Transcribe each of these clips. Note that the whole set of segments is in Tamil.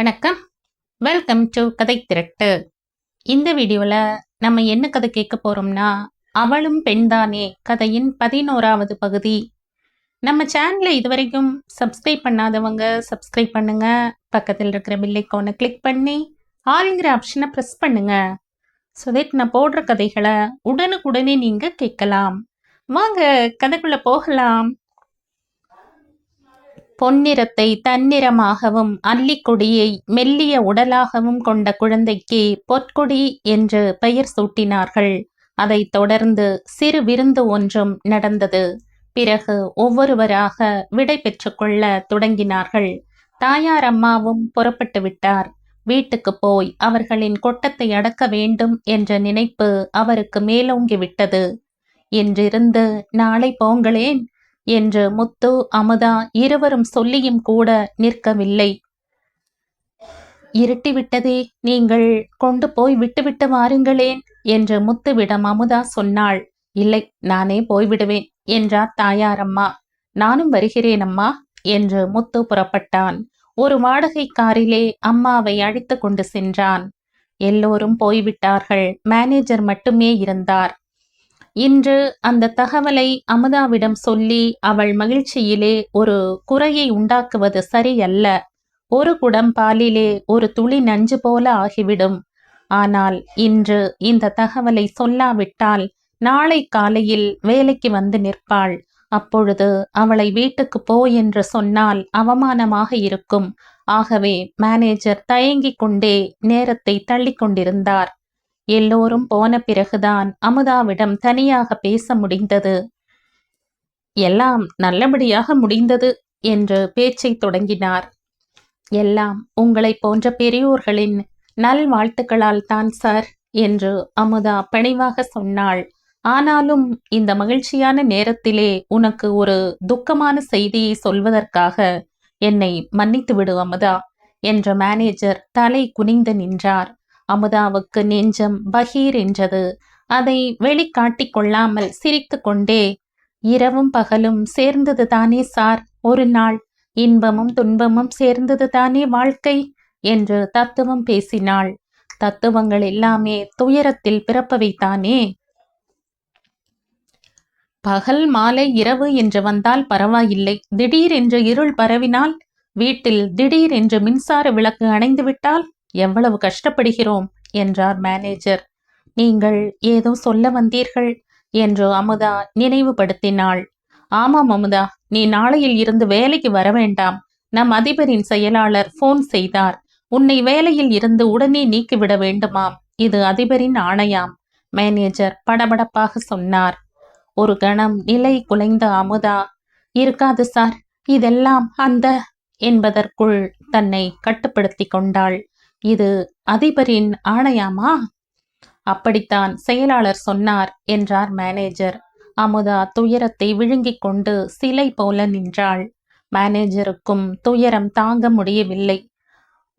வணக்கம். வெல்கம் டு கதை திரட்டு. இந்த வீடியோவில் நம்ம என்ன கதை கேட்க போகிறோம்னா அவளும் பெண்தானே கதையின் பதினோராவது பகுதி. நம்ம சேனலை இதுவரைக்கும் சப்ஸ்கிரைப் பண்ணாதவங்க சப்ஸ்கிரைப் பண்ணுங்க. பக்கத்தில் இருக்கிற பில்லைக்கோனை கிளிக் பண்ணி ஆளுங்கிற ஆப்ஷனை ப்ரெஸ் பண்ணுங்க. ஸோ தட் நான் போடுற கதைகளை உடனுக்குடனே நீங்கள் கேட்கலாம். வாங்க கதைக்குள்ளே போகலாம். பொன்னிறத்தை தன்னிறமாகவும் அல்லிக்கொடியை மெல்லிய உடலாகவும் கொண்ட குழந்தைக்கு பொற்கொடி என்று பெயர் சூட்டினார்கள். அதைத் தொடர்ந்து சிறு விருந்து ஒன்றும் நடந்தது. பிறகு ஒவ்வொருவராக விடை பெற்றுக்கொள்ள தொடங்கினார்கள். தாயார் அம்மாவும் புறப்பட்டு விட்டார். வீட்டுக்கு போய் அவர்களின் கொட்டத்தை அடக்க வேண்டும் என்ற நினைப்பு அவருக்கு மேலோங்கி விட்டது நாளை போங்களேன் என்று முத்து அமுதா இருவரும் சொல்லியும் கூட நிற்கவில்லை. இருட்டிவிட்டதே நீங்கள் கொண்டு போய் விட்டுவிட்டு வாருங்களேன் என்று முத்துவிடம் அமுதா சொன்னாள். இல்லை நானே போய்விடுவேன் என்றார் தாயாரம்மா. நானும் வருகிறேன் அம்மா என்று முத்து புறப்பட்டான். ஒரு வாடகை காரிலே அம்மாவை அழைத்து கொண்டு சென்றான். எல்லோரும் போய்விட்டார்கள். மேனேஜர் மட்டுமே இருந்தார். இன்று அந்த தகவலை அமுதாவிடம் சொல்லி அவள் மகிழ்ச்சியிலே ஒரு குறையை உண்டாக்குவது சரியல்ல. ஒரு குடம் பாலிலே ஒரு துளி நஞ்சு போல ஆகிவிடும். ஆனால் இன்று இந்த தகவலை சொல்லாவிட்டால் நாளை காலையில் வேலைக்கு வந்து நிற்பாள். அப்பொழுது அவளை வீட்டுக்கு போ என்று சொன்னால் அவமானமாக இருக்கும். ஆகவே மேனேஜர் தயங்கிக் கொண்டே நேரத்தை தள்ளிக் கொண்டிருந்தார். எல்லோரும் போன பிறகுதான் அமுதாவிடம் தனியாக பேச முடிந்தது. எல்லாம் நல்லபடியாக முடிந்தது என்று பேச்சை தொடங்கினார். எல்லாம் உங்களை போன்ற பெரியோர்களின் நல்வாழ்த்துக்களால் தான் சார் என்று அமுதா பணிவாக சொன்னாள். ஆனாலும் இந்த மகிழ்ச்சியான நேரத்திலே உனக்கு ஒரு துக்கமான செய்தியை சொல்வதற்காக என்னை மன்னித்து விடு அமுதா என்ற மேனேஜர் தலை குனிந்து நின்றார். அமுதாவுக்கு நெஞ்சம் பகீர் என்றது. அதை வெளிக்காட்டிக் கொள்ளாமல் சிரித்து கொண்டே இரவும் பகலும் சேர்ந்தது தானே சார் ஒரு நாள். இன்பமும் துன்பமும் சேர்ந்தது தானே வாழ்க்கை? என்று தத்துவம் பேசினாள். தத்துவங்கள் எல்லாமே துயரத்தில் பிறப்பவைத்தானே? பகல் மாலை இரவு என்று வந்தால் பரவாயில்லை. திடீர் என்று இருள் பரவினால் வீட்டில் திடீர் என்று மின்சார விளக்கு அணைந்து விட்டால் எவ்வளவு கஷ்டப்படுகிறோம்? என்றார் மேனேஜர் நீங்கள் ஏதோ சொல்ல வந்தீர்கள்? என்று அமுதா நினைவுபடுத்தினாள். ஆமாம் அமுதா நீ நாளையில் இருந்து வேலைக்கு வர வேண்டாம். நம் அதிபரின் செயலாளர் போன் செய்தார். உன்னை வேலையில் இருந்து உடனே நீக்கிவிட வேண்டுமாம். இது அதிபரின் ஆணையாம். மேனேஜர் படபடப்பாக சொன்னார். ஒரு கணம் நிலை குலைந்த அமுதா இருக்காது சார் இதெல்லாம் அந்த என்பதற்குள் தன்னை கட்டுப்படுத்தி கொண்டாள். இது அதிபரின் ஆணையாமா? அப்படித்தான் செயலாளர் சொன்னார் என்றார் மேனேஜர். அமுதா துயரத்தை விழுங்கிக் கொண்டு சிலை போல நின்றாள். மேனேஜருக்கும் துயரம் தாங்க முடியவில்லை.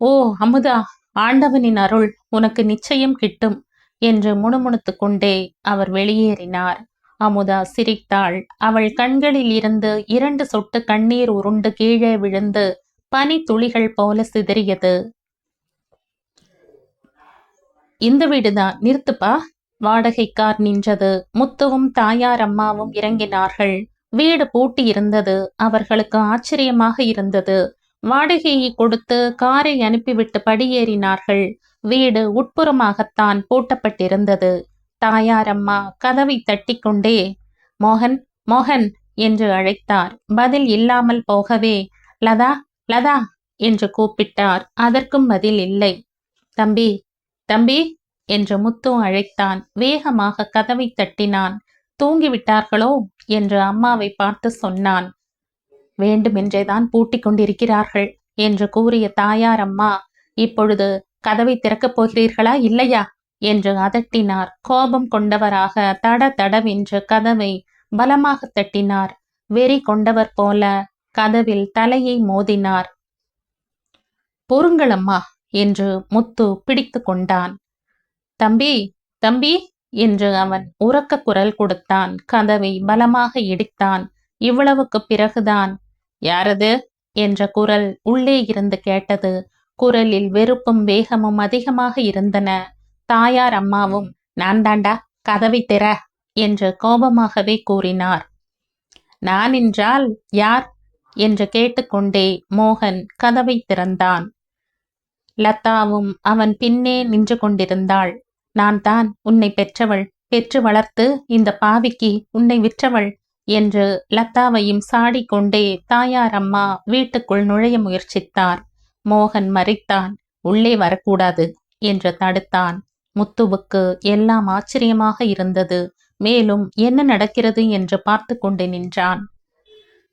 ஓ அமுதா ஆண்டவனின் அருள் உனக்கு நிச்சயம் கிட்டும் என்று முணுமுணுத்து கொண்டே அவர் வெளியேறினார். அமுதா சிரித்தாள். அவள் கண்களில் இருந்து இரண்டு சொட்டு கண்ணீர் உருண்டு கீழே விழுந்து பனி துளிகள் போல சிதறியது. இந்த வீடுதான் நிறுத்துப்பா. வாடகை கார் நின்றது. முத்துவும் தாயார் அம்மாவும் இறங்கினார்கள். வீடு பூட்டி இருந்தது. அவர்களுக்கு ஆச்சரியமாக இருந்தது. வாடகையை கொடுத்து காரை அனுப்பிவிட்டு படியேறினார்கள். வீடு உட்புறமாகத்தான் பூட்டப்பட்டிருந்தது. தாயார் அம்மா கதவை தட்டிக்கொண்டே மோகன் மோகன் என்று அழைத்தார். பதில் இல்லாமல் போகவே லதா லதா என்று கூப்பிட்டார். அதற்கும் பதில் இல்லை. தம்பி தம்பி என்று முத்து அழைத்தான். வேகமாக கதவை தட்டினான். தூங்கிவிட்டார்களோ என்று அம்மாவை பார்த்து சொன்னான். வேண்டுமென்றேதான் பூட்டிக் கொண்டிருக்கிறார்கள் என்று கூறிய தாயார் அம்மா இப்பொழுது கதவை திறக்கப் போகிறீர்களா இல்லையா என்று அதட்டினார். கோபம் கொண்டவராக தட தடவென்று கதவை பலமாக தட்டினார். வெறி கொண்டவர் போல கதவில் தலையை மோதினார். பொறுங்களம்மா என்று முத்து பிடித்து கொண்டான். தம்பி தம்பி என்று அவன் உறக்க குரல் கொடுத்தான். கதவை பலமாக இடித்தான். இவ்வளவுக்கு பிறகுதான். யாரது? என்ற குரல் உள்ளே இருந்து கேட்டது. குரலில் வெறுப்பும் வேகமும் அதிகமாக இருந்தன. தாயார் அம்மாவும் நான் தாண்டா கதவை திற என்று கோபமாகவே கூறினார். நான் என்றால் யார்? என்று கேட்டுக்கொண்டே மோகன் கதவை திறந்தான். லதாவும் அவன் பின்னே நின்று கொண்டிருந்தாள். நான் தான் உன்னை பெற்றவள். பெற்று வளர்த்து இந்த பாவிக்கு உன்னை விற்றவள் என்று லதாவையும் சாடிக்கொண்டே தாயார் அம்மா வீட்டுக்குள் நுழைய முயற்சித்தார். மோகன் மறைத்தான் உள்ளே வரக்கூடாது என்று தடுத்தான். முத்துவுக்கு எல்லாம் ஆச்சரியமாக இருந்தது. மேலும் என்ன நடக்கிறது? என்று பார்த்து கொண்டு நின்றான்.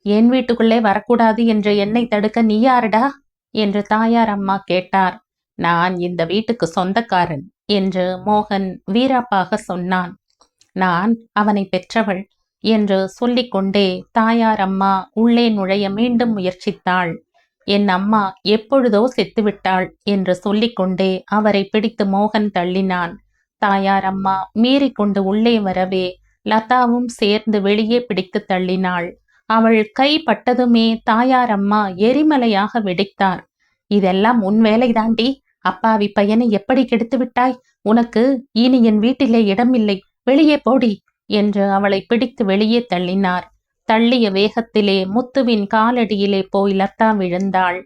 என் வீட்டுக்குள்ளே வரக்கூடாது என்று என்னை தடுக்க நீ யாருடா? என்று தாயார் அம்மா கேட்டார். நான் இந்த வீட்டுக்கு சொந்தக்காரன் என்று மோகன் வீராப்பாக சொன்னான். நான் அவனை பெற்றவள் என்று சொல்லிக்கொண்டே தாயார் அம்மா உள்ளே நுழைய மீண்டும் முயற்சித்தாள். என் அம்மா எப்பொழுதோ செத்துவிட்டாள் என்று சொல்லிக்கொண்டே அவரை பிடித்து மோகன் தள்ளினான். தாயார் அம்மா மீறிக்கொண்டு உள்ளே வரவே லதாவும் சேர்ந்து வெளியே பிடித்து தள்ளினாள். அவள் கை பட்டதுமே தாயார் அம்மா எரிமலையாக வெடித்தார். இதெல்லாம் உன் வேலைதாண்டி. அப்பாவி பையனை எப்படி கெடுத்து விட்டாய்? உனக்கு இனி என் வீட்டிலே இடமில்லை. வெளியே போடி என்று அவளை பிடித்து வெளியே தள்ளினார். தள்ளிய வேகத்திலே முத்துவின் காலடியிலே போய் லத்தா விழுந்தாள்.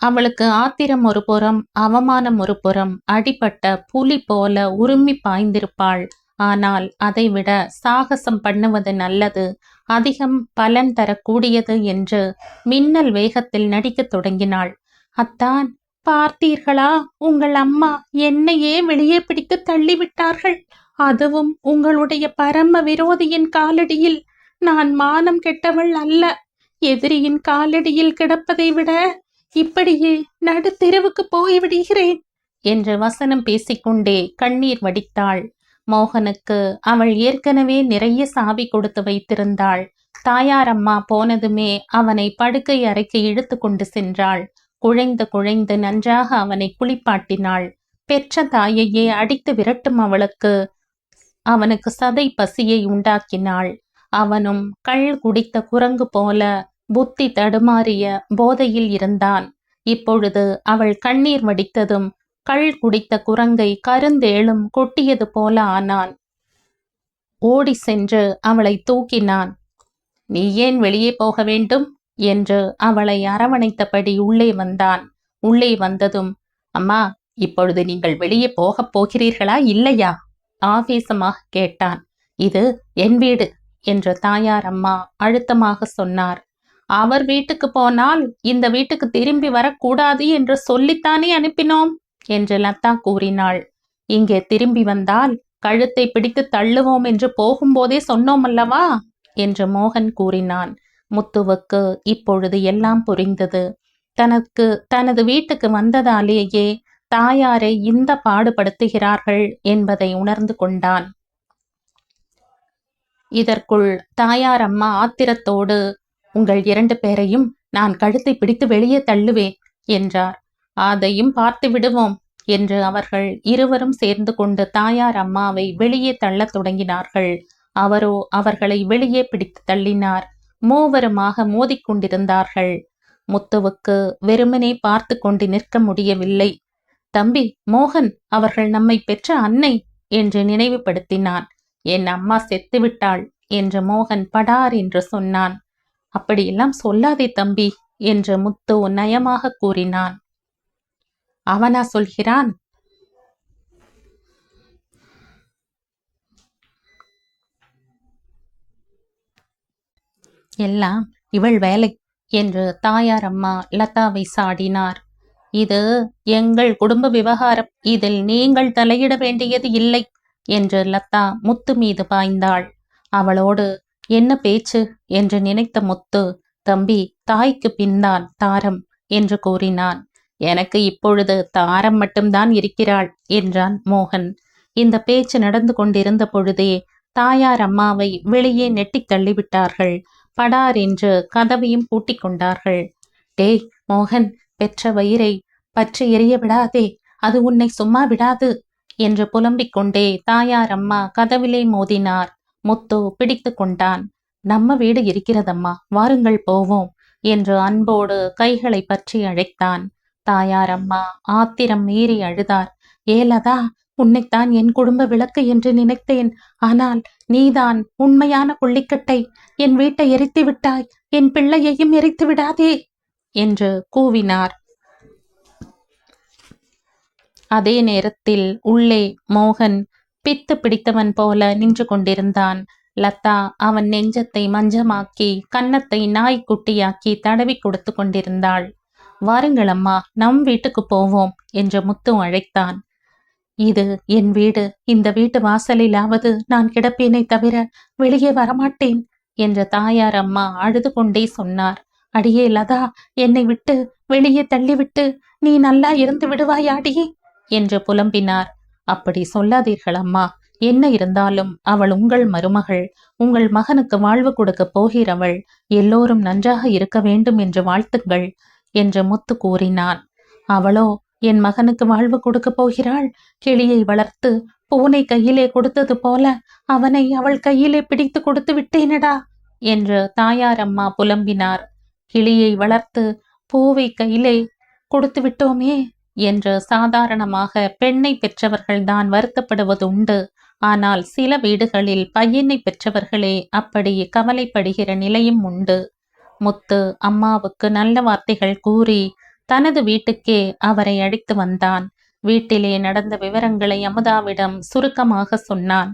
அவளுக்கு ஆத்திரம் ஒரு புறம் அவமானம் ஒரு புறம் அடிபட்ட புலி போல உருமி பாய்ந்திருப்பாள். ஆனால் அதைவிட சாகசம் பண்ணுவது நல்லது. அதிகம் பலன் தரக்கூடியது என்று மின்னல் வேகத்தில் நடிக்கத் தொடங்கினாள். அத்தான் பார்த்தீர்களா? உங்கள் அம்மா என்னையே வெளியே பிடித்து தள்ளிவிட்டார்கள். அதுவும் உங்களுடைய பரம விரோதியின் காலடியில். நான் மானம் கெட்டவள் அல்ல. எதிரியின் காலடியில் கிடப்பதை விட இப்படியே நடுத்தெருவுக்கு போய்விடுகிறேன் என்று வசனம் பேசிக்கொண்டே கண்ணீர் வடித்தாள். மோகனுக்கு அவள் ஏற்கனவே நிறைய சாவி கொடுத்து வைத்திருந்தாள். தாயாரம்மா போனதுமே அவனை படுக்கை அறைக்கு இழுத்து கொண்டு சென்றாள். குழைந்து குழைந்து நன்றாக அவனை குளிப்பாட்டினாள். பெற்ற தாயையே அடித்து விரட்டும் அவளுக்கு அவனுக்கு சதை பசியை உண்டாக்கினாள். அவனும் கள் குடித்த குரங்கு போல புத்தி தடுமாறிய போதையில் இருந்தான். இப்பொழுது அவள் கண்ணீர் வடித்ததும் கள் குடித்த குரங்கை கருந்தேளும் கொட்டியது போல ஆனான். ஓடி சென்று அவளை தூக்கினான். நீ ஏன் வெளியே போக வேண்டும்? என்று அவளை அரவணைத்தபடி உள்ளே வந்தான். உள்ளே வந்ததும் அம்மா இப்பொழுது நீங்கள் வெளியே போகப் போகிறீர்களா இல்லையா? ஆவேசமாக கேட்டான். இது என் வீடு என்று தாயார் அம்மா அழுத்தமாக சொன்னார். அவர் வீட்டுக்கு போனால் இந்த வீட்டுக்கு திரும்பி வரக்கூடாது என்று சொல்லித்தானே அனுப்பினோம்? என்று லதா கூறினாள். இங்கே திரும்பி வந்தால் கழுத்தை பிடித்து தள்ளுவோம் என்று போகும்போதே சொன்னோம் அல்லவா என்று மோகன் கூறினான். முத்துவுக்கு இப்பொழுது எல்லாம் புரிந்தது. தனக்கு தனது வீட்டுக்கு வந்ததாலேயே தாயாரை இந்த பாடுபடுத்துகிறார்கள் என்பதை உணர்ந்து கொண்டான். இதற்குள் தாயார் அம்மா ஆத்திரத்தோடு உங்கள் இரண்டு பேரையும் நான் கழுத்தை பிடித்து வெளியே தள்ளுவேன் என்றார். அதையும் பார்த்து விடுவோம் என்று அவர்கள் இருவரும் சேர்ந்து கொண்டு தாயார் அம்மாவை வெளியே தள்ளத் தொடங்கினார்கள். அவரோ அவர்களை வெளியே பிடித்து தள்ளினார். மூவருமாக மோதிக்கொண்டிருந்தார்கள் முத்துவுக்கு வெறுமனே பார்த்து கொண்டு நிற்க முடியவில்லை. தம்பி மோகன் அவர்கள் நம்மை பெற்ற அன்னை என்று நினைவுபடுத்தினான். என் அம்மா செத்துவிட்டாள் என்று மோகன் படார் என்று சொன்னான். அப்படியெல்லாம் சொல்லாதே தம்பி என்று முத்து நயமாக கூறினான். அவனா சொல்கிறான்? எல்லாம் இவள் வேலை என்று தாயார் அம்மா லதாவை சாடினார். இது எங்கள் குடும்ப விவகாரம். இதில் நீங்கள் தலையிட வேண்டியது இல்லை என்று லதா முத்து மீது பாய்ந்தாள். அவளோடு என்ன பேச்சு? என்று நினைத்த முத்து தம்பி தாய்க்கு பின்தான் தாரம் என்று கூறினான். எனக்கு இப்பொழுது தாரம் மட்டும்தான் இருக்கிறாள் என்றான் மோகன். இந்த பேச்சு நடந்து கொண்டிருந்த பொழுதே தாயார் அம்மாவை வெளியே நெட்டித் தள்ளிவிட்டார்கள். படார் என்று கதவையும் பூட்டிக் கொண்டார்கள். டேய் மோகன் பெற்ற வயிறை பற்றி எரிய விடாதே அது உன்னை சும்மா விடாது என்று புலம்பிக் கொண்டே தாயார் அம்மா கதவிலே மோதினார். முத்து பிடித்து கொண்டான். நம்ம வீடு இருக்கிறதம்மா வாருங்கள் போவோம் என்று அன்போடு கைகளை பற்றி அழைத்தான். தாயார் அம்மா ஆத்திரம் மீறி அழுதார். ஏலதா உன்னைத்தான் என் குடும்ப விளக்கு என்று நினைத்தேன். ஆனால் நீதான் உண்மையான கொள்ளிக்கட்டை என் வீட்டை எரித்து விட்டாய் என் பிள்ளையையும் எரித்து விடாதே என்று கூவினார். அதே நேரத்தில் உள்ளே மோகன் பித்து பிடித்தவன் போல நின்று கொண்டிருந்தான். லதா அவன் நெஞ்சத்தை மஞ்சமாக்கி கன்னத்தை நாய்க்குட்டியாக்கி தடவி கொடுத்து கொண்டிருந்தாள். வாருங்கள் அம்மா நம் வீட்டுக்கு போவோம் என்று முத்து அழைத்தான். இது என் வீடு இந்த வீட்டு வாசலிலாவது நான் கிடப்பேனே தவிர வெளியே வரமாட்டேன் என்ற தாயார் அம்மா அழுது கொண்டே சொன்னார். அடியே லதா என்னை விட்டு வெளியே தள்ளிவிட்டு நீ நல்லா இருந்து விடுவாயாடி என்று புலம்பினார். அப்படி சொல்லாதீர்கள் அம்மா என்ன இருந்தாலும் அவள் உங்கள் மருமகள் உங்கள் மகனுக்கு வாழ்வு கொடுக்க போகிறவள் எல்லோரும் நன்றாக இருக்க வேண்டும் என்று வாழ்த்துங்கள். என்று முத்து கூறினான். அவளோ என் மகனுக்கு வாழ்வு கொடுக்கப் போகிறாள். கிளியை வளர்த்து பூனை கையிலே கொடுத்தது போல அவனை அவள் கையிலே பிடித்து கொடுத்து விட்டேனடா என்று தாயார் அம்மா புலம்பினார். கிளியை வளர்த்து பூவை கையிலே கொடுத்து விட்டோமே என்று சாதாரணமாக பெண்ணை பெற்றவர்கள்தான் வருத்தப்படுவது உண்டு. ஆனால் சில வீடுகளில் பையனை பெற்றவர்களே அப்படி கவலைப்படுகிற நிலையும் உண்டு. முத்து அம்மாவுக்கு நல்ல வார்த்தைகள் கூறி தனது வீட்டுக்கே அவரை அழைத்து வந்தான். வீட்டிலே நடந்த விவரங்களை அமுதாவிடம் சுருக்கமாக சொன்னான்.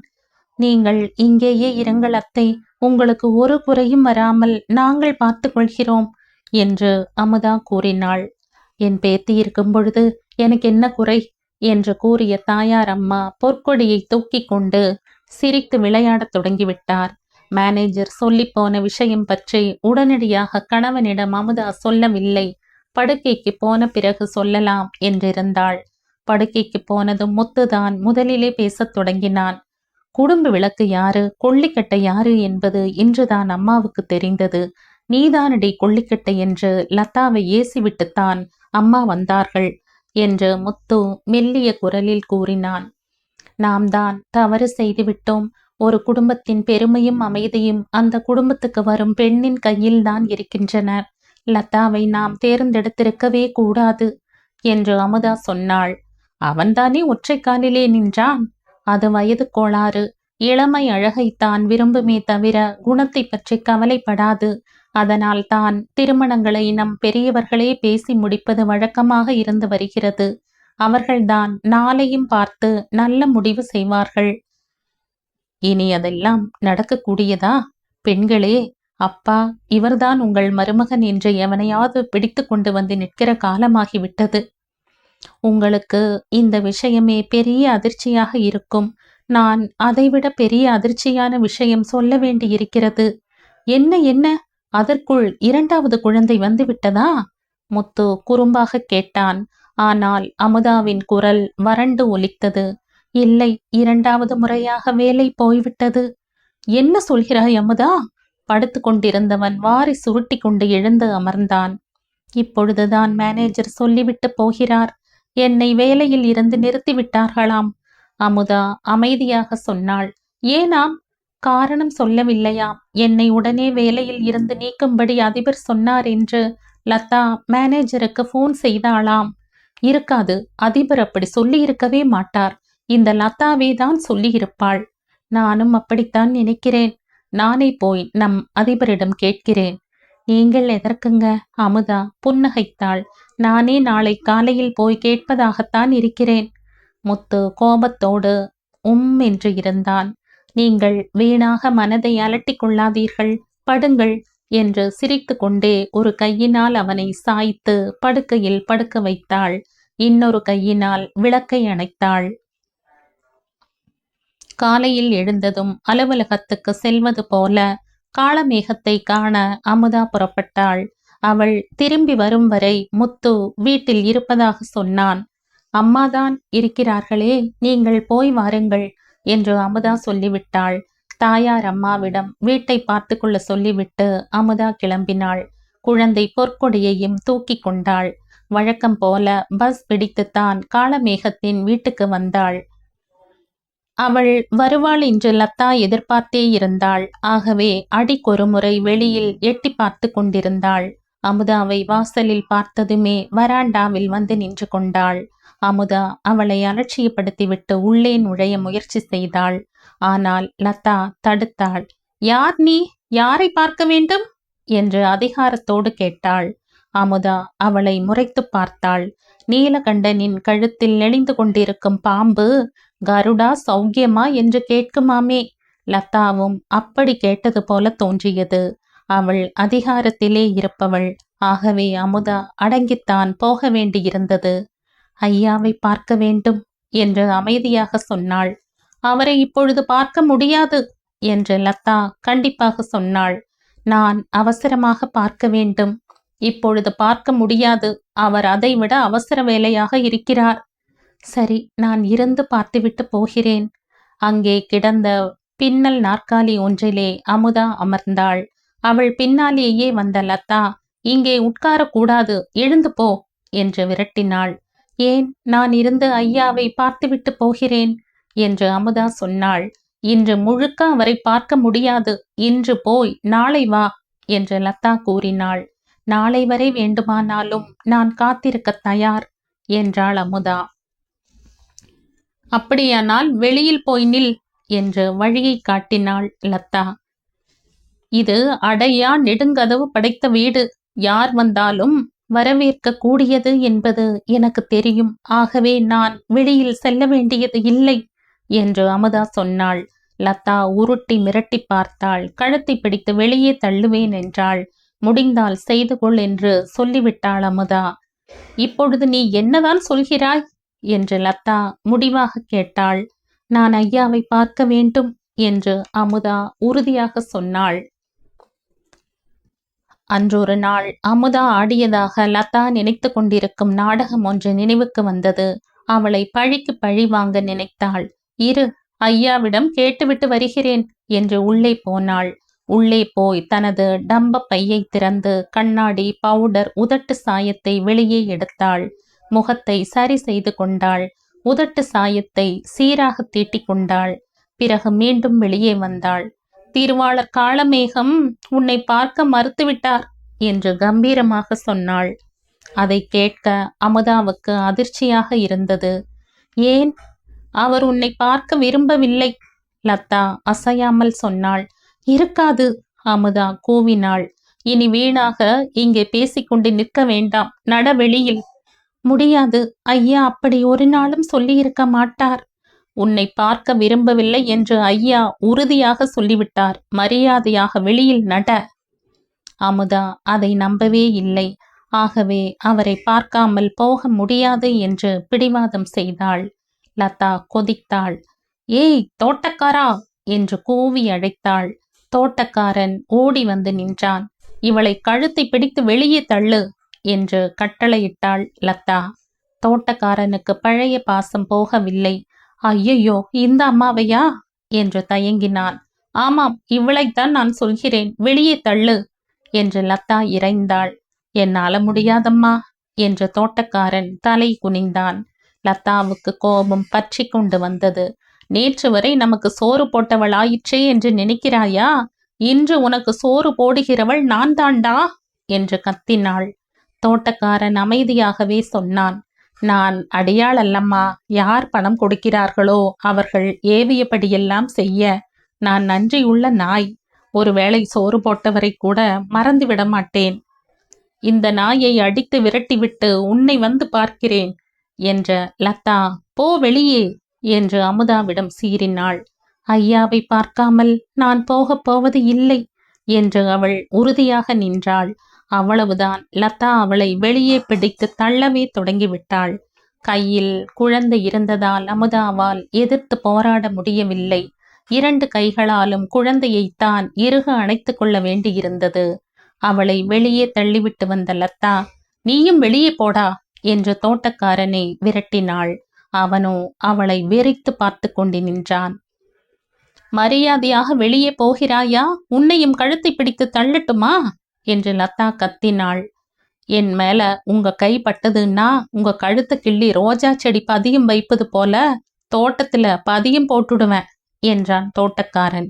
நீங்கள் இங்கேயே இருங்கள் அத்தை. உங்களுக்கு ஒரு குறையும் வராமல் நாங்கள் பார்த்து கொள்கிறோம் என்று அமுதா கூறினாள். என் பேத்தி இருக்கும் பொழுது எனக்கு என்ன குறை? என்று கூறிய தாயார் அம்மா பொற்கொடியை தூக்கி கொண்டு சிரித்து விளையாடத் தொடங்கிவிட்டார். மேனேஜர் சொல்லி போன விஷயம் பற்றி உடனடியாக கணவனிடம் அமுதா சொல்லவில்லை. படுக்கைக்கு போன பிறகு சொல்லலாம் என்றிருந்தாள். படுக்கைக்கு போனதும் முத்துதான் முதலிலே பேசத் தொடங்கினான். குடும்ப விளக்கு யாரு? கொள்ளிக்கட்டை யாரு என்பது இன்றுதான் அம்மாவுக்கு தெரிந்தது. நீதானடி கொள்ளிக்கட்டை என்று லதாவை ஏசிவிட்டுத்தான் அம்மா வந்தார்கள் என்று முத்து மெல்லிய குரலில் கூறினான். நாம் தான் தவறு செய்துவிட்டோம். ஒரு குடும்பத்தின் பெருமையும் அமைதியும் அந்த குடும்பத்துக்கு வரும் பெண்ணின் கையில் தான் இருக்கின்றன. லதாவை நாம் தேர்ந்தெடுத்திருக்கவே கூடாது என்று அமுதா சொன்னாள். அவன்தானே ஒற்றை காலிலே நின்றான்? அது வயது கோளாறு. இளமை அழகைத்தான் விரும்புமே தவிர குணத்தை பற்றி கவலைப்படாது. அதனால் தான் திருமணங்களை நம் பெரியவர்களே பேசி முடிப்பது வழக்கமாக இருந்து வருகிறது. அவர்கள்தான் நாளையும் பார்த்து நல்ல முடிவு செய்வார்கள். இனி அதெல்லாம் நடக்கக்கூடியதா? பெண்களே அப்பா இவர்தான் உங்கள் மருமகன் என்று எவனையாவது பிடித்து கொண்டு வந்து நிற்கிற காலமாகிவிட்டது. உங்களுக்கு இந்த விஷயமே பெரிய அதிர்ச்சியாக இருக்கும். நான் அதைவிட பெரிய அதிர்ச்சியான விஷயம் சொல்ல வேண்டியிருக்கிறது. என்ன என்ன? அதற்குள் இரண்டாவது குழந்தை வந்துவிட்டதா? முத்து குறும்பாக கேட்டான். ஆனால் அமுதாவின் குரல் வறண்டு ஒலித்தது. இல்லை இரண்டாவது முறையாக வேலை போய்விட்டது. என்ன சொல்கிறாய் அமுதா? படுத்து கொண்டிருந்தவன் வாரி சுருட்டி கொண்டு எழுந்து அமர்ந்தான். இப்பொழுதுதான் மேனேஜர் சொல்லிவிட்டு போகிறார். என்னை வேலையில் இருந்து நிறுத்திவிட்டார்களாம் அமுதா அமைதியாக சொன்னாள். ஏனாம்? காரணம் சொல்லவில்லையாம். என்னை உடனே வேலையில் இருந்து நீக்கும்படி அதிபர் சொன்னார் என்று லதா மேனேஜருக்கு ஃபோன் செய்தாளாம். இருக்காது அதிபர் அப்படி சொல்லியிருக்கவே மாட்டார். இந்த லதாவே தான் சொல்லியிருப்பாள். நானும் அப்படித்தான் நினைக்கிறேன். நானே போய் நம் அதிபரிடம் கேட்கிறேன். நீங்கள் எதற்குங்க? அமுதா புன்னகைத்தாள். நானே நாளை காலையில் போய் கேட்பதாகத்தான் இருக்கிறேன். முத்து கோபத்தோடு உம் என்று இருந்தான். நீங்கள் வீணாக மனதை அலட்டிக் கொள்ளாதீர்கள். படுங்கள் என்று சிரித்து கொண்டே ஒரு கையினால் அவனை சாய்த்து படுக்கையில் படுக்க வைத்தாள். இன்னொரு கையினால் விளக்கை அணைத்தாள். காலையில் எழுந்ததும் அலுவலகத்துக்கு செல்வது போல காளமேகத்தை காண அமுதா புறப்பட்டாள். அவள் திரும்பி வரும் வரை முத்து வீட்டில் இருப்பதாக சொன்னான். அம்மாதான் இருக்கிறார்களே நீங்கள் போய் வாருங்கள் என்று அமுதா சொல்லிவிட்டாள். தாயார் அம்மாவிடம் வீட்டை பார்த்து கொள்ள சொல்லிவிட்டு அமுதா கிளம்பினாள். குழந்தை பொற்கொடியையும் தூக்கி கொண்டாள். வழக்கம் போல பஸ் பிடித்துத்தான் காளமேகத்தின் வீட்டுக்கு வந்தாள். அவள் வருவாள் என்று லத்தா எதிர்பார்த்தே இருந்தாள். ஆகவே அடிக்கொரு முறை வெளியில் எட்டி பார்த்து கொண்டிருந்தாள். அமுதாவை வாசலில் பார்த்ததுமே வராண்டாவில் வந்து நின்று கொண்டாள். அமுதா அவளை அலட்சியப்படுத்திவிட்டு உள்ளே நுழைய முயற்சி செய்தாள். ஆனால் லதா தடுத்தாள். யார் நீ? யாரை பார்க்க வேண்டும்? என்று அதிகாரத்தோடு கேட்டாள். அமுதா அவளை முறைத்து பார்த்தாள். நீலகண்டனின் கழுத்தில் நெளிந்து கொண்டிருக்கும் பாம்பு கருடா சௌக்கியமா என்று கேட்குமாமே. லதாவும் அப்படி கேட்டது போல தோன்றியது. அவள் அதிகாரத்திலே இருப்பவள். ஆகவே அமுதா அடங்கித்தான் போக வேண்டியிருந்தது. ஐயாவை பார்க்க வேண்டும் என்று அமைதியாக சொன்னாள். அவரை இப்பொழுது பார்க்க முடியாது என்று லதா கண்டிப்பாக சொன்னாள். நான் அவசரமாக பார்க்க வேண்டும். இப்பொழுது பார்க்க முடியாது. அவர் அதைவிட அவசர வேலையாக இருக்கிறார். சரி நான் இருந்து பார்த்துவிட்டு போகிறேன். அங்கே கிடந்த பின்னல் நாற்காலி ஒன்றிலே அமுதா அமர்ந்தாள். அவள் பின்னாலேயே வந்த லதா இங்கே உட்காரக்கூடாது எழுந்து போ என்று விரட்டினாள். ஏன் நான் இருந்து ஐயாவை பார்த்துவிட்டு போகிறேன் என்று அமுதா சொன்னாள். இன்று முழுக்க அவரை பார்க்க முடியாது இன்று போய் நாளை வா என்று லதா கூறினாள். நாளை வரை வேண்டுமானாலும் நான் காத்திருக்க தயார் என்றாள் அமுதா. அப்படியானால் வெளியில் போய் நில் என்று வழியை காட்டினாள் லதா இது அடையா நெடுங்கதவு படைத்த வீடு. யார் வந்தாலும் வரவேற்க கூடியது என்பது எனக்கு தெரியும். ஆகவே நான் வெளியில் செல்ல வேண்டியது இல்லை என்று அமுதா சொன்னாள். லதா உருட்டி மிரட்டி பார்த்தாள். கழுத்தை பிடித்து வெளியே தள்ளுவேன் என்றாள். முடிந்தால் செய்து கொள் என்று சொல்லிவிட்டாள் அமுதா. இப்பொழுது நீ என்னதான் சொல்கிறாய்? என்று லதா முடிவாக கேட்டாள். நான் ஐயாவை பார்க்க வேண்டும் என்று அமுதா உறுதியாக சொன்னாள். அன்றொரு நாள் அமுதா ஆடியதாக லதா நினைத்து கொண்டிருக்கும் நாடகம் ஒன்று நினைவுக்கு வந்தது. அவளை பழிக்கு பழி வாங்க நினைத்தாள். இரு ஐயாவிடம் கேட்டுவிட்டு வருகிறேன் என்று உள்ளே போனாள். உள்ளே போய் தனது டம்ப பையை திறந்து கண்ணாடி பவுடர் உதட்டு சாயத்தை வெளியே எடுத்தாள். முகத்தை சரி செய்து கொண்டாள். உதட்டு சாயத்தை சீராக தீட்டிக் கொண்டாள். பிறகு மீண்டும் வெளியே வந்தாள். தீர்வாளர் காளமேகம் உன்னை பார்க்க மறுத்துவிட்டார் என்று கம்பீரமாக சொன்னாள். அதை கேட்க அமுதாவுக்கு அதிர்ச்சியாக இருந்தது. ஏன்? அவர் உன்னை பார்க்க விரும்பவில்லை லதா அசையாமல் சொன்னாள். இருக்காது அமுதா கூவினாள். இனி வீணாக இங்கே பேசிக்கொண்டு நிற்க வேண்டாம். நடவெளியில் முடியாது. ஐயா அப்படி ஒரு நாளும் சொல்லியிருக்க மாட்டார். உன்னை பார்க்க விரும்பவில்லை என்று ஐயா உறுதியாக சொல்லிவிட்டார். மரியாதையாக வெளியில் நட. அமுதா அதை நம்பவே இல்லை. ஆகவே அவரை பார்க்காமல் போக முடியாது என்று பிடிவாதம் செய்தாள். லதா கொதித்தாள். ஏய் தோட்டக்காரா? என்று கூவி அழைத்தாள். தோட்டக்காரன் ஓடி வந்து நின்றான். இவளை கழுத்தை பிடித்து வெளியே தள்ளு. என்று கட்டளையிட்டாள் லதா. தோட்டக்காரனுக்கு பழைய பாசம் போகவில்லை. ஐயையோ இந்த அம்மாவையா? என்று தயங்கினான். ஆமாம் இவளைத்தான் நான் சொல்கிறேன். வெளியே தள்ளு என்று லதா இறைந்தாள். என்னால முடியாதம்மா என்று தோட்டக்காரன் தலை குனிந்தான். லதாவுக்கு கோபம் பற்றி கொண்டு வந்தது. நேற்று வரை நமக்கு சோறு போட்டவளாயிற்றே என்று நினைக்கிறாயா? இன்று உனக்கு சோறு போடுகிறவள் நான் தாண்டா என்று கத்தினாள். தோட்டக்காரன் அமைதியாகவே சொன்னான். நான் அடியாள் அல்லம்மா. யார் பணம் கொடுக்கிறார்களோ அவர்கள் ஏவியபடியெல்லாம் செய்ய. நான் நன்றியுள்ள நாய். ஒருவேளை சோறு போட்டவரை கூட மறந்துவிட மாட்டேன். இந்த நாயை அடித்து விரட்டிவிட்டு உன்னை வந்து பார்க்கிறேன் என்ற லதா போ வெளியே என்று அமுதாவிடம் சீறினாள். ஐயாவை பார்க்காமல் நான் போகப் போவது இல்லை என்று அவள் உறுதியாக நின்றாள். அவ்வளவுதான். லதா அவளை வெளியே பிடித்து தள்ளவே தொடங்கிவிட்டாள். கையில் குழந்தை இருந்ததால் அமுதாவால் எதிர்த்து போராட முடியவில்லை. இரண்டு கைகளாலும் குழந்தையைத்தான் இறுக அணைத்து கொள்ள வேண்டியிருந்தது. அவளை வெளியே தள்ளிவிட்டு வந்த லத்தா நீயும் வெளியே போடா என்று தோட்டக்காரனை விரட்டினாள். அவனோ அவளை வெறித்து பார்த்து கொண்டு நின்றான். மரியாதையாக வெளியே போகிறாயா? உன்னையும் கழுத்தை பிடித்து தள்ளட்டுமா? என்று லதா கத்தினாள். என் மேல உங்க கை பட்டதுன்னா உங்க கழுத்தை கிள்ளி ரோஜா செடி பதியம் வைப்பது போல தோட்டத்துல பதியம் போட்டுடுவேன் என்றான் தோட்டக்காரன்.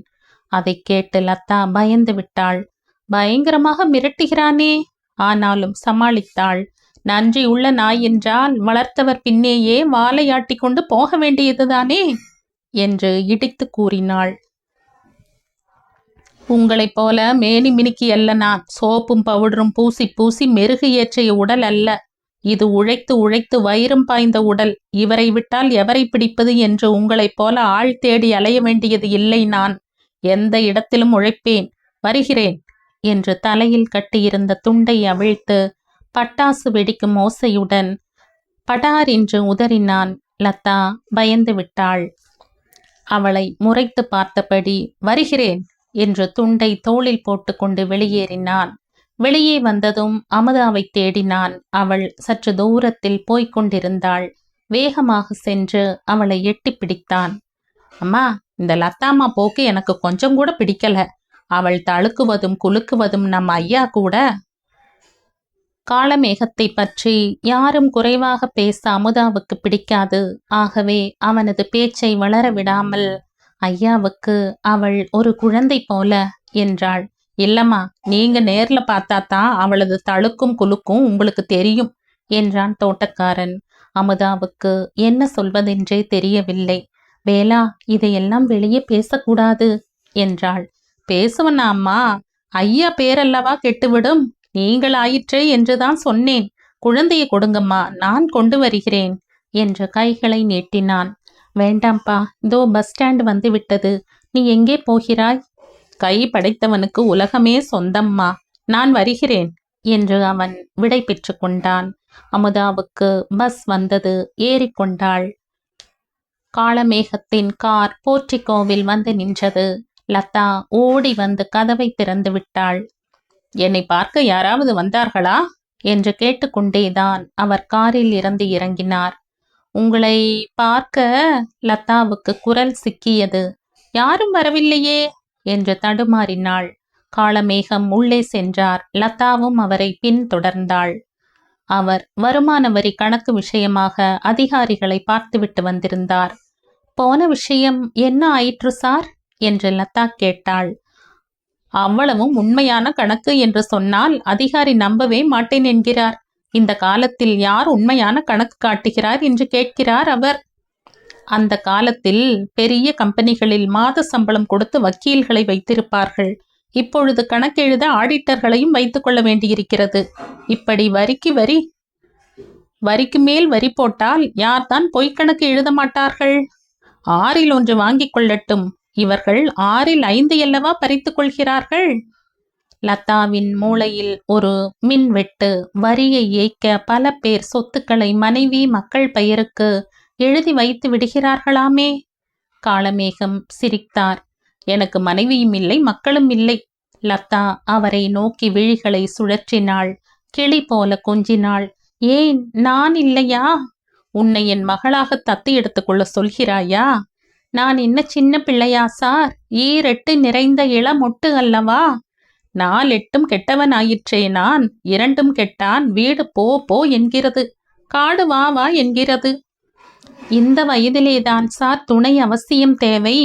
அதை கேட்டு லதா பயந்து விட்டாள். பயங்கரமாக மிரட்டுகிறானே ஆனாலும் சமாளித்தாள். நன்றியுள்ள நாய் என்றால் வளர்த்தவர் பின்னேயே வாலையாட்டி கொண்டு போக வேண்டியதுதானே என்று இடித்து கூறினாள். உங்களைப் போல மேனி மினுக்கி அல்ல நான். சோப்பும் பவுடரும் பூசி பூசி மெருகு ஏற்றிய உடல் அல்ல. இது உழைத்து உழைத்து வயிறும் பாய்ந்த உடல். இவரை விட்டால் எவரை பிடிப்பது என்று உங்களைப் போல ஆள் தேடி அலைய வேண்டியது இல்லை நான். எந்த இடத்திலும் உழைப்பேன். வருகிறேன். என்று தலையில் கட்டியிருந்த துண்டை அவிழ்த்து பட்டாசு வெடிக்கும் ஓசையுடன் படார் என்று உதறினான் லதா பயந்து விட்டாள். அவளை முறைத்து பார்த்தபடி வருகிறேன். என்று துண்டை தோளில் போட்டுக்கொண்டு வெளியேறினான். வெளியே வந்ததும் அமுதாவை தேடினான். அவள் சற்று தூரத்தில் போய்க் கொண்டிருந்தாள். வேகமாக சென்று அவளை எட்டி பிடித்தான். அம்மா இந்த லத்தாம்மா போக்கு எனக்கு கொஞ்சம் கூட பிடிக்கல. அவள் தழுக்குவதும் குலுக்குவதும் நம் ஐயா கூட. காலமேகத்தை பற்றி யாரும் குறைவாக பேச அமுதாவுக்கு பிடிக்காது. ஆகவே அவனது பேச்சை வளர விடாமல் ஐயாவுக்கு அவள் ஒரு குழந்தை போல என்றாள். இல்லம்மா நீங்க நேர்ல பார்த்தா தான் அவளது தழுக்கும் குலுக்கும் உங்களுக்கு தெரியும் என்றான் தோட்டக்காரன். அமுதாவுக்கு என்ன சொல்வதென்றே தெரியவில்லை. வேலா இதையெல்லாம் வெளியே பேசக்கூடாது என்றாள். பேசுவனா அம்மா? ஐயா பேரல்லவா கெட்டுவிடும். நீங்கள் ஆயிற்றே என்றுதான் சொன்னேன். குழந்தையை கொடுங்கம்மா நான் கொண்டு வருகிறேன் என்று கைகளை நீட்டினான். வேண்டாம்ப்பா. இதோ பஸ் ஸ்டாண்ட் வந்து விட்டது. நீ எங்கே போகிறாய்? கை படைத்தவனுக்கு உலகமே சொந்தம்மா. நான் வருகிறேன் என்று அவன் விடை பெற்று கொண்டான். அமுதாவுக்கு பஸ் வந்தது. ஏறிக்கொண்டாள் காளமேகத்தின் கார் போர்டிகோவில் வந்து நின்றது. லதா ஓடி வந்து கதவை திறந்து விட்டாள். என்னை பார்க்க யாராவது வந்தார்களா? என்று கேட்டுக்கொண்டேதான் அவர் காரில் இருந்து இறங்கினார். உங்களை பார்க்க லதாவுக்கு குரல் சிக்கியது. யாரும் வரவில்லையே என்று தடுமாறினாள். காளமேகம் உள்ளே சென்றார். லதாவும் அவரை பின்தொடர்ந்தாள் அவர் வருமான வரி கணக்கு விஷயமாக அதிகாரிகளை பார்த்துவிட்டு வந்திருந்தார். போன விஷயம் என்ன ஆயிற்று சார்? என்று லதா கேட்டாள். அவ்வளவும் உண்மையான கணக்கு என்று சொன்னால் அதிகாரி நம்பவே மாட்டேன் என்கிறார். இந்த காலத்தில் யார் உண்மையான கணக்கு காட்டுகிறார் என்று கேட்கிறார் அவர். அந்த காலத்தில் பெரிய கம்பெனிகளில் மாத சம்பளம் கொடுத்து வக்கீல்களை வைத்திருப்பார்கள். இப்பொழுது கணக்கெழுத ஆடிட்டர்களையும் வைத்துக் கொள்ள வேண்டியிருக்கிறது. இப்படி வரிக்கு வரி வரிக்கு மேல் வரி போட்டால் யார்தான் பொய்க்கணக்கு எழுத மாட்டார்கள்? ஆறில் ஒன்று வாங்கிக் கொள்ளட்டும். இவர்கள் ஆறில் ஐந்து அல்லவா பறித்துக் கொள்கிறார்கள்? லதாவின் மூளையில் ஒரு மின்வெட்டு வரியை ஏய்க்க பல பேர் சொத்துக்களை மனைவி மக்கள் பெயருக்கு எழுதி வைத்து விடுகிறார்களாமே? காளமேகம் சிரித்தார். எனக்கு மனைவியும் இல்லை மக்களும் இல்லை. லதா அவரை நோக்கி விழிகளை சுழற்றினாள். கிளி போல கொஞ்சினாள். ஏன் நான் இல்லையா? உன்னை என் மகளாக தத்து எடுத்துக்கொள்ள சொல்கிறாயா? நான் என்ன சின்ன பிள்ளையா சார்? ஈரெட்டு நிறைந்த இளமொட்டு அல்லவா? நாலெட்டும் கெட்டவன் ஆயிற்றே நான் இரண்டும் கெட்டான் வீடு போ போ என்கிறது. காடு வா வா என்கிறது. இந்த வயதிலேதான் சார் துணை அவசியம் தேவை.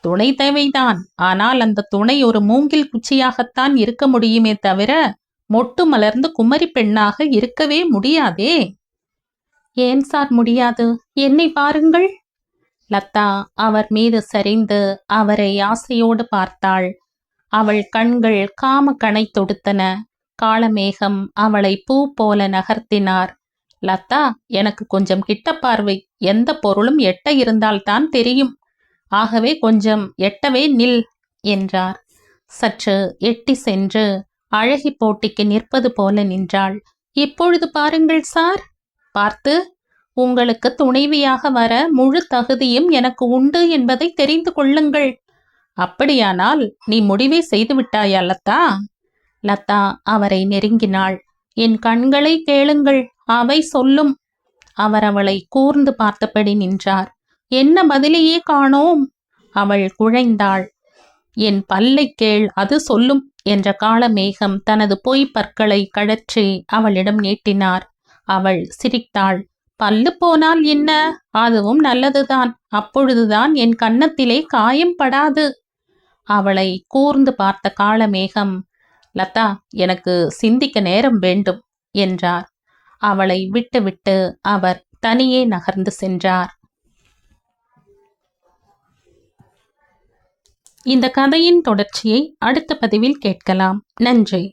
துணை தேவைதான். ஆனால் அந்த துணை ஒரு மூங்கில் குச்சியாகத்தான் இருக்க முடியுமே தவிர மொட்டு மலர்ந்து குமரி பெண்ணாக இருக்கவே முடியாதே. ஏன் சார் முடியாது? என்னை பாருங்கள். லதா அவர் மீது சரிந்து அவரை ஆசையோடு பார்த்தாள். அவள் கண்கள் காம கணை தொடுத்தன. காளமேகம் அவளை பூ போல நகர்த்தினார். லதா எனக்கு கொஞ்சம் கிட்ட பார்வை. எந்த பொருளும் எட்ட இருந்தால்தான் தெரியும். ஆகவே கொஞ்சம் எட்டவே நில் என்றார். சற்று எட்டி சென்று அழகி போட்டிக்கு நிற்பது போல நின்றாள். இப்பொழுது பாருங்கள் சார். பார்த்து உங்களுக்கு துணைவியாக வர முழு தகுதியும் எனக்கு உண்டு என்பதை தெரிந்து கொள்ளுங்கள். அப்படியானால் நீ முடிவே செய்து விட்டாயா லதா லதா அவரை நெருங்கினாள். என் கண்களை கேளுங்கள் அவை சொல்லும். அவர் அவளை கூர்ந்து பார்த்தபடி நின்றார். என்ன பதிலையே காணோம்? அவள் குழைந்தாள். என் பல்லை கேள் அது சொல்லும் என்ற காலமேகம் தனது பொய் பற்களை கழற்றி அவளிடம் நீட்டினார். அவள் சிரித்தாள். பல்லு போனால் என்ன? அதுவும் நல்லதுதான். அப்பொழுதுதான் என் கன்னத்திலே காயம் படாது அவளை கூர்ந்து பார்த்த காளமேகம் லதா எனக்கு சிந்திக்க நேரம் வேண்டும் என்றார். அவளை விட்டுவிட்டு அவர் தனியே நகர்ந்து சென்றார். இந்த கதையின் தொடர்ச்சியை அடுத்த பதிவில் கேட்கலாம். நன்றி.